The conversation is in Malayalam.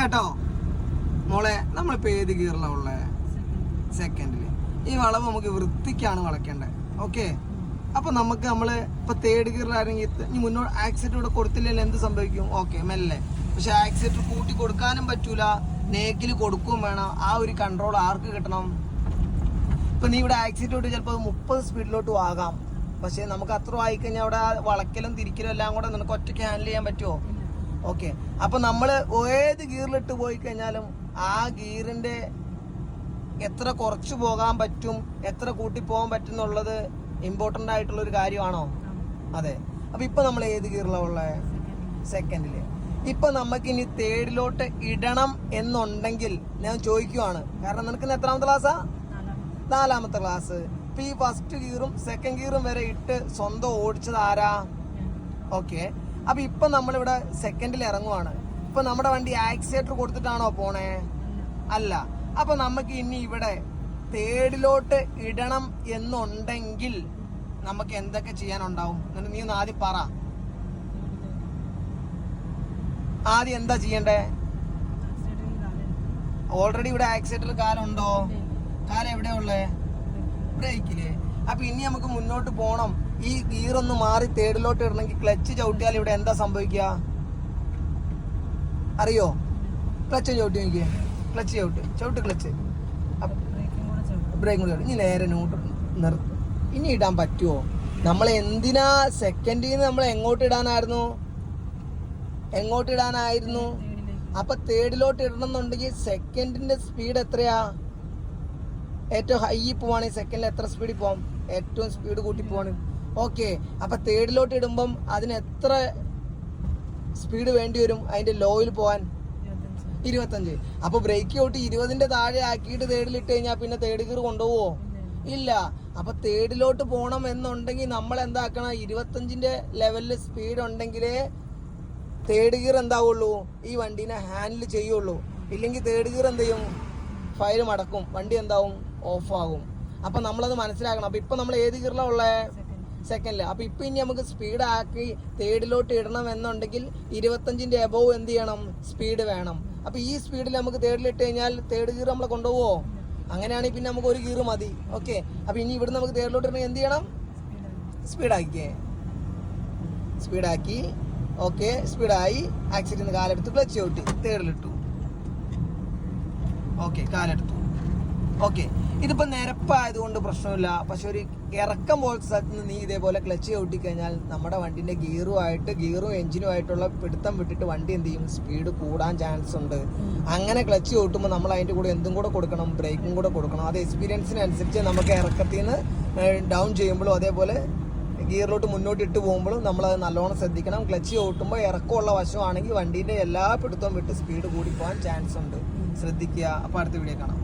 കേട്ടോ. മോളെ നമ്മൾ ഇപ്പൊ ഏത് ഗിയറിലാ ഉള്ളത് സെക്കൻഡിൽ ഈ വളവ് നമുക്ക് വൃത്തിക്കാണ് വളയ്ക്കേണ്ടത് ഓക്കെ അപ്പൊ നമുക്ക് നമ്മൾ ഇപ്പൊ തേർഡ് ഗിയറിലാണെങ്കിൽ ഇനി മുന്നോട്ട് ആക്സിഡന്റ് ഇവിടെ കൊടുത്തില്ലെങ്കിൽ എന്ത് സംഭവിക്കും? ഓക്കെ മെല്ലെ. പക്ഷെ ആക്സിഡന്റ് കൂട്ടി കൊടുക്കാനും പറ്റൂല. നേക്കിൽ കൊടുക്കും വേണം. ആ ഒരു കൺട്രോൾ ആർക്ക് കിട്ടണം? ഇപ്പൊ നീ ഇവിടെ ആക്സിഡന്റ് ചിലപ്പോൾ മുപ്പത് സ്പീഡിലോട്ട് ആകാം. പക്ഷെ നമുക്ക് അത്ര ആയിക്കഴിഞ്ഞാൽ അവിടെ വളക്കലും തിരിക്കലും എല്ലാം കൂടെ നിനക്ക് ഒറ്റയ്ക്ക് ഹാൻഡിൽ ചെയ്യാൻ പറ്റുമോ ഓക്കെ. അപ്പൊ നമ്മൾ ഏത് ഗിയറിലിട്ട് പോയി കഴിഞ്ഞാലും ആ ഗിയറിന്റെ എത്ര കുറച്ച് പോകാൻ പറ്റും എത്ര കൂട്ടി പോകാൻ പറ്റും എന്നുള്ളത് ഇമ്പോർട്ടന്റ് ആയിട്ടുള്ള ഒരു കാര്യമാണോ? അതെ. അപ്പൊ ഇപ്പൊ നമ്മൾ ഏത് ഗിയറിലാണ് ഉള്ളത് സെക്കൻഡിൽ. ഇപ്പൊ നമുക്ക് ഇനി തേർഡിലോട്ട് ഇടണം എന്നുണ്ടെങ്കിൽ ഞാൻ ചോദിക്കുവാണ്. കാരണം നിനക്ക് എത്രാമത്തെ ക്ലാസ്സാ? നാലാമത്തെ ക്ലാസ്. ഇപ്പൊ ഈ ഫസ്റ്റ് ഗിയറും സെക്കൻഡ് ഗിയറും വരെ ഇട്ട് സ്വന്തം ഓടിച്ചത് ആരാ? ഓക്കെ. അപ്പൊ ഇപ്പൊ നമ്മളിവിടെ സെക്കൻഡിൽ ഇറങ്ങുവാണ്. ഇപ്പൊ നമ്മുടെ വണ്ടി ആക്സിലേറ്റർ കൊടുത്തിട്ടാണോ പോണേ? അല്ല. അപ്പൊ നമുക്ക് ഇനി ഇവിടെ തേർഡിലോട്ട് ഇടണം എന്നുണ്ടെങ്കിൽ നമുക്ക് എന്തൊക്കെ ചെയ്യാനുണ്ടാവും? എന്നിട്ട് നീ ഒന്ന് ആദ്യം പറ. ആദ്യം എന്താ ചെയ്യണ്ടേ? ഓൾറെഡി ഇവിടെ ആക്സിലേറ്റർ കാലുണ്ടോ? കാലം എവിടെയാ ഉള്ളേ? ബ്രേക്കിൽ അപ്പൊ ഇനി നമുക്ക് മുന്നോട്ട് പോണം. ഈ ഗിയർ ഒന്ന് മാറി തേർഡിലോട്ട് ഇടണമെങ്കിൽ ക്ലച്ച് ചവിട്ടിയാൽ ഇവിടെ എന്താ സംഭവിക്കുക? അറിയോ? ക്ലച്ച് ചവിട്ടി നോക്കിയേ. ക്ലച്ച് ചവിട്ട്. ചവിട്ട് ക്ലച്ച് ബ്രേക്കും കൂടി. ഇനി നേരെ നോട്ട് നിർത്തും ഇനി ഇടാൻ പറ്റുമോ നമ്മൾ എന്തിനാ സെക്കൻഡിൽ നിന്ന് നമ്മൾ എങ്ങോട്ട് ഇടാനായിരുന്നു? എങ്ങോട്ട് ഇടാനായിരുന്നു? അപ്പൊ തേർഡിലോട്ട് ഇടണം എന്നുണ്ടെങ്കിൽ സെക്കൻഡിന്റെ സ്പീഡ് എത്രയാ? ഏറ്റവും ഹൈ പോവാണെങ്കിൽ സെക്കൻഡിൽ എത്ര സ്പീഡിൽ പോവാം? ഏറ്റവും സ്പീഡ് കൂട്ടി പോവാണ്. ഓക്കെ അപ്പൊ തേർഡിലോട്ട് ഇടുമ്പം അതിന് എത്ര സ്പീഡ് വേണ്ടി വരും? അതിന്റെ ലോയിൽ പോവാൻ? ഇരുപത്തഞ്ച്. അപ്പൊ ബ്രേക്ക് ഔട്ട് ഇരുപതിന്റെ താഴെ ആക്കിയിട്ട് തേർഡിൽ ഇട്ട് കഴിഞ്ഞാൽ പിന്നെ തേർഡ് ഗിയർ കൊണ്ടുപോവോ? ഇല്ല. അപ്പൊ തേർഡിലോട്ട് പോകണം എന്നുണ്ടെങ്കിൽ നമ്മൾ എന്താക്കണം? ഇരുപത്തഞ്ചിന്റെ ലെവലിൽ സ്പീഡ് ഉണ്ടെങ്കിലേ തേർഡ് ഗിയർ എന്താവുള്ളൂ? ഈ വണ്ടീനെ ഹാൻഡിൽ ചെയ്യുള്ളൂ. ഇല്ലെങ്കിൽ തേർഡ് ഗിയർ എന്ത് ചെയ്യും? ഫയൽ മടക്കും. വണ്ടി എന്താവും? ഓഫാകും അപ്പൊ നമ്മളത് മനസ്സിലാക്കണം. അപ്പൊ ഇപ്പൊ നമ്മൾ ഏത് ഗിയറിലാണ് ഉള്ളത് സെക്കൻഡിൽ അപ്പൊ ഇപ്പൊ ഇനി നമുക്ക് സ്പീഡ് ആക്കി തേർഡിലോട്ട് ഇടണം എന്നുണ്ടെങ്കിൽ ഇരുപത്തഞ്ചിന്റെ എബോവ് എന്ത് ചെയ്യണം? സ്പീഡ് വേണം. അപ്പൊ ഈ സ്പീഡിൽ നമുക്ക് തേർഡിൽ ഇട്ട് കഴിഞ്ഞാൽ തേർഡ് ഗിയർ നമ്മളെ കൊണ്ടുപോവോ? അങ്ങനെയാണെങ്കിൽ പിന്നെ നമുക്ക് ഒരു ഗിയർ മതി. ഓക്കെ അപ്പൊ ഇനി ഇവിടെ നമുക്ക് തേർഡിലോട്ട് ഇടണം എന്ത് ചെയ്യണം? സ്പീഡാക്കിയേ സ്പീഡാക്കി ഓക്കെ സ്പീഡായി ആക്സിഡന്റ് കാലെടുത്ത് ക്ലച്ച് ഔട്ട്. തേർഡിലിട്ടു ഓക്കെ കാലെടുത്തു. ഓക്കെ ഇതിപ്പോ നിരപ്പായതുകൊണ്ട് പ്രശ്നമില്ല. പക്ഷെ ഒരു ഇറക്കം പോലത്തെ സ്ഥലത്ത് നിന്ന് നീ ഇതേപോലെ ക്ലച്ച് ചവിട്ടിക്കഴിഞ്ഞാൽ നമ്മുടെ വണ്ടിന്റെ ഗിയറുമായിട്ട് ഗിയറും എഞ്ചിനും ആയിട്ടുള്ള പിടുത്തം വിട്ടിട്ട് വണ്ടി എന്ത് ചെയ്യും? സ്പീഡ് കൂടാൻ ചാൻസ് ഉണ്ട്. അങ്ങനെ ക്ലച്ച് ചവിട്ടുമ്പോൾ നമ്മൾ അതിന്റെ കൂടെ എന്തും കൂടെ കൊടുക്കണം ബ്രേക്കും കൂടെ കൊടുക്കണം. അത് എക്സ്പീരിയൻസിനനുസരിച്ച് നമുക്ക് ഇറക്കത്തിൽ നിന്ന് ഡൗൺ ചെയ്യുമ്പോഴും അതേപോലെ ഗിയറിലോട്ട് മുന്നോട്ട് ഇട്ട് പോകുമ്പോഴും നമ്മൾ അത് നല്ലോണം ശ്രദ്ധിക്കണം. ക്ലച്ച് ചവിട്ടുമ്പോൾ ഇറക്കമുള്ള വശമാണെങ്കിൽ വണ്ടീന്റെ എല്ലാ പിടുത്തവും വിട്ട് സ്പീഡ് കൂടി പോകാൻ ചാൻസ് ഉണ്ട്. ശ്രദ്ധിക്കുക. അപ്പോൾ അടുത്ത വീഡിയോ കാണാം.